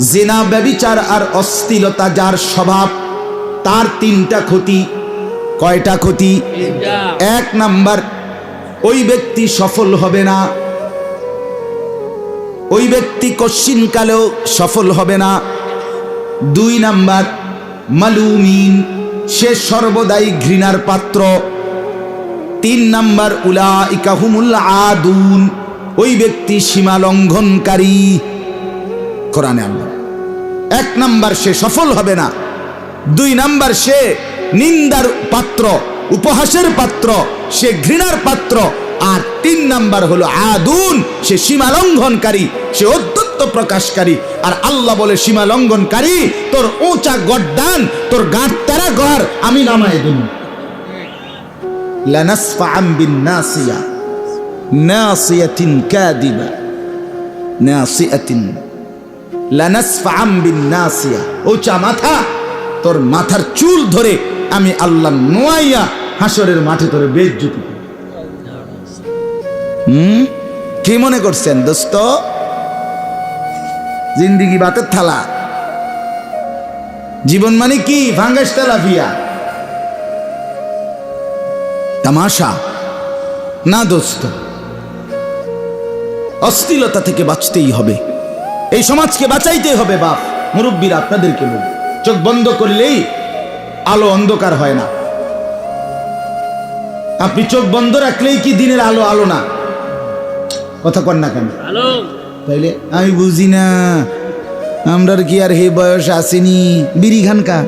জেনা ব্যবিচার আর অস্থিলতা যার স্বভাব তার তিনটা ক্ষতি। কয়টা ক্ষতি? এক নাম্বার ওই ব্যক্তি সফল হবে না। ওই ব্যক্তি কশ্চিনকালেও সফল হবে না। দুই নাম্বার মালুমিন সে সর্বদাই ঘৃণার পাত্র। তিন নাম্বার উলা ইকাহুমুল আদুন ওই ব্যক্তি সীমা লঙ্ঘনকারী। কোরআনে আল্লাহ এক নাম্বার সে সফল হবে না। দুই নাম্বার সে নিন্দার পাত্র, উপহাসের পাত্র, সে ঘৃণার পাত্র। আর তিন নাম্বার হলো আদুন, সে সীমা লঙ্ঘনকারী সে অত্যন্ত প্রকাশকারী। আর আল্লাহ বলে সীমা লঙ্ঘনকারী তোর উঁচা গড্ডান তোর গাঁট তারা ঘর আমি নামায় দিন লানাসফাআম বিন নাসিয়া নাসিয়াতিন কাদিবা। নাসিয়াতিন উঁচা মাথা, তোর মাথার চুল ধরে আমি আল্লাহ নোয়াইয়া হাসরের মাঠে তোরে বেজ্জুতি হুম? কি মনে করছেন দোস্ত? জিন্দিগি বাতের থালা। জীবন মানে কি? ভাঙ্গাস তেলাপিয়া তামাশা। না দোস্ত, অস্থিলতা থেকে বাঁচতেই হবে। এই সমাজকে বাঁচাইতে হবে বাপ। মুরব্বীরা আপনাদেরকে বলি চোখ বন্ধ করলেই আলো অন্ধকার হয় না। আপনি চোখ বন্ধ রাখলেই কি দিনের আলো আলো না? কথা কন না কেন? তাইলে আমি বুঝি না আমরার কি আর হে বয়স আসেনি? বিড়ি খানকা